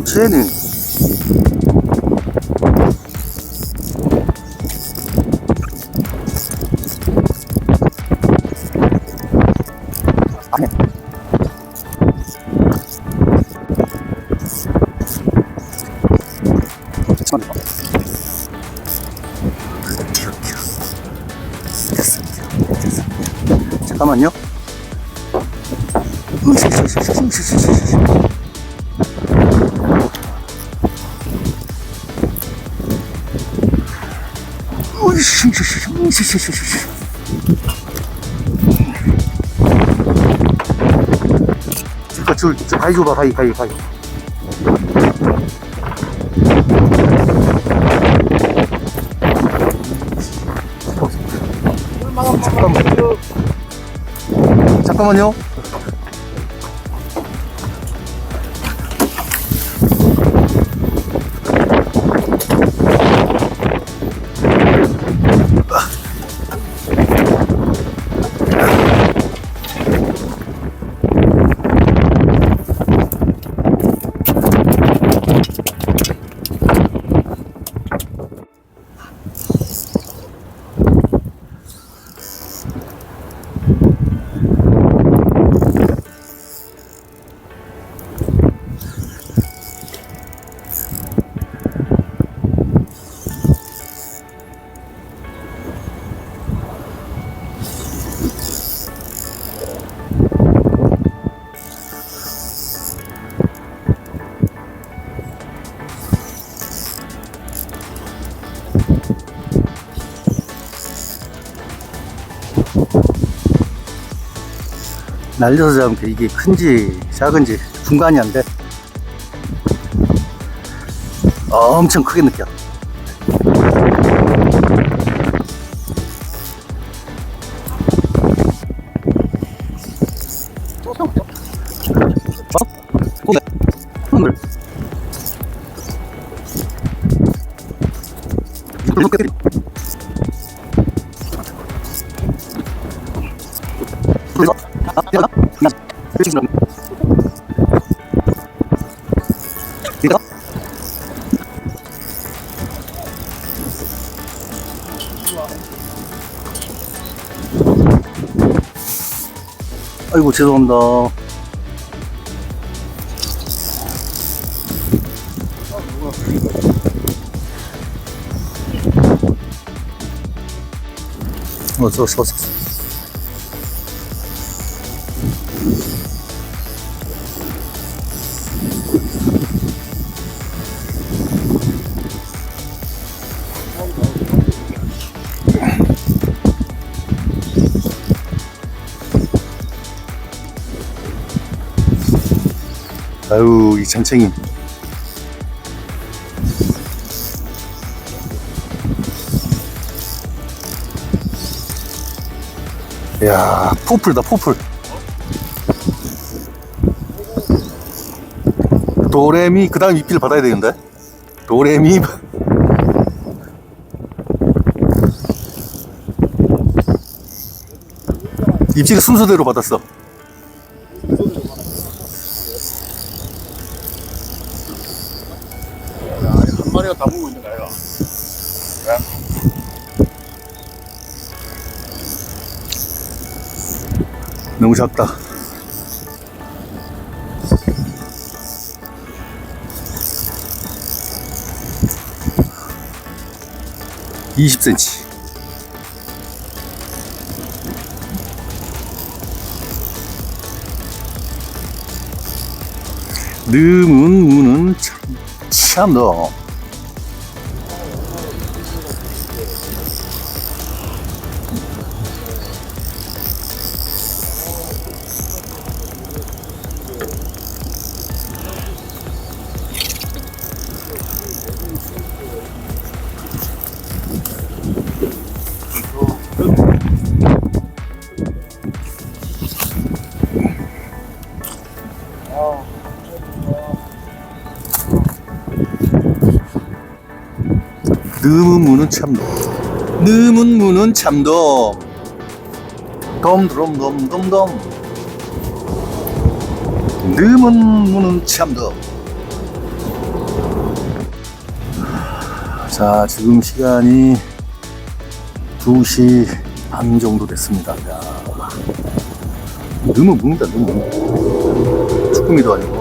낚시에는. 아니. 잠깐만. 됐 어 잠깐 줄, 줄 가위 줘봐 가위 가위 가위. 잠깐만. 잠깐만요 날려서 잡으면 이게 큰지 작은지 중간이 안 돼. 엄청 크게 느껴. 어? 고개. 오늘. 이걸 놓게 그래서 아, 아이고 죄송합니다. 어서 어서 어서. 아유 이 잔챙이. 야 포플다 포플. 도레미 그 다음 입질 받아야 되는데? 도레미. 입질 순서대로 받았어 작다. 이십 센치. 느문 무는 참, 참 너. 참돔. 느문 무는 참돔. 돔돔돔돔돔. 느문 무는 참돔. 자, 지금 시간이 2시 반 정도 됐습니다. 야, 너무 묵는다, 너무. 쭈꾸미도 아니고.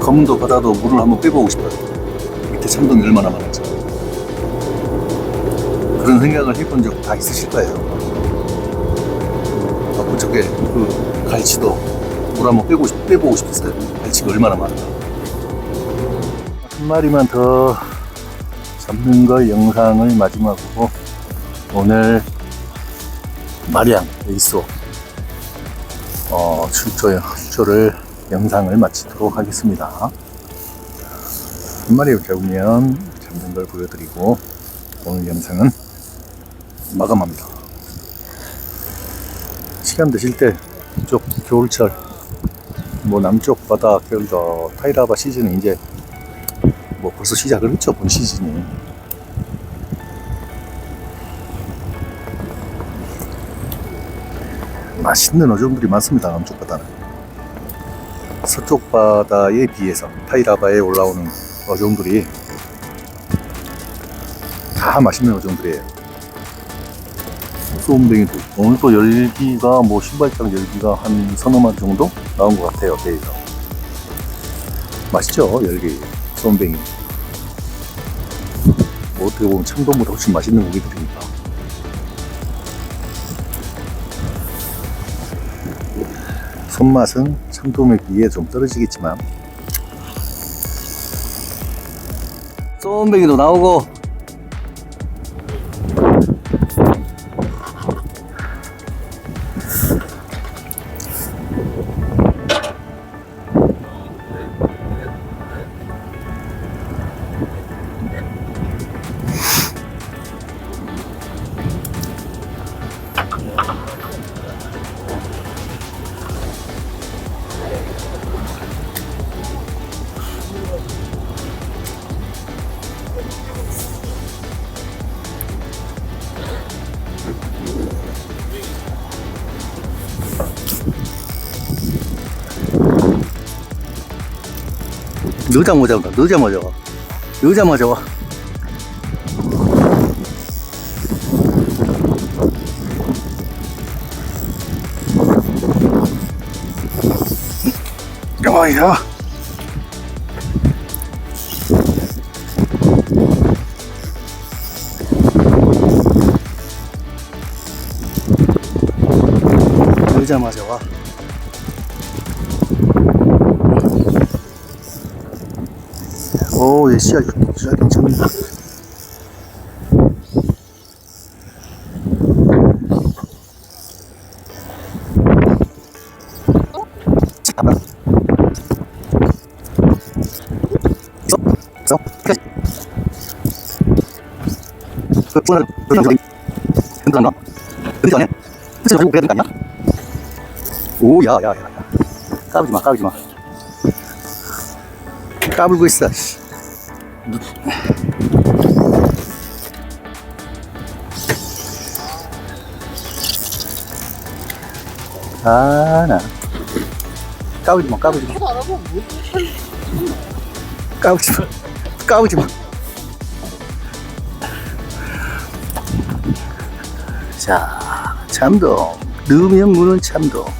검도 바다도 물을 한번 빼보고 싶어요. 밑에 참돔이 얼마나 많은지. 그런 생각을 해본 적 다 있으실 거예요. 아, 그쪽에 그 갈치도 물 한번 빼고 싶, 빼보고 싶었어요. 갈치가 얼마나 많은가. 한 마리만 더 잡는 걸 영상을 마지막으로 오늘 마리앙 에이소 어, 출조, 출조를 영상을 마치도록 하겠습니다. 한 마리 잡으면 잡는 걸 보여드리고 오늘 영상은 마감합니다. 시간 되실 때 이쪽 겨울철 뭐 남쪽 바다 겨울도 타이라바 시즌이 이제 뭐 벌써 시작을 했죠 본 시즌이. 맛있는 어종들이 많습니다 남쪽 바다는. 서쪽 바다에 비해서 타이라바에 올라오는 어종들이 다 맛있는 어종들이에요 있고 오늘 또 열기가 뭐 신발장 열기가 한 서너 마리 정도 나온 것 같아요 배에서. 맛있죠 열기 소음뱅이 뭐 어떻게 보면 참돔보다 훨씬 맛있는 고기들이니까. 손맛은 참돔에 비해 좀 떨어지겠지만. 소음뱅이도 나오고 넣자마자 온다 넣자마자 와 넣자마자 와 야야 넣자마자 와 오, 얘 씨알, 씨알 괜찮네. 그, 부하는, 그런 거, 놔. 흔들어 안 해? 흔들어 가지고 그래야 되는 거 아니야? 오, 야, 야, 야, 야. 까불지 마, 까불지 마. 까불고 있어, 씨. 아, 나. 까불지 마, 까불지 마. 까불지 마. 까불지 마. 자, 참돔. 넣으면 무는 참돔.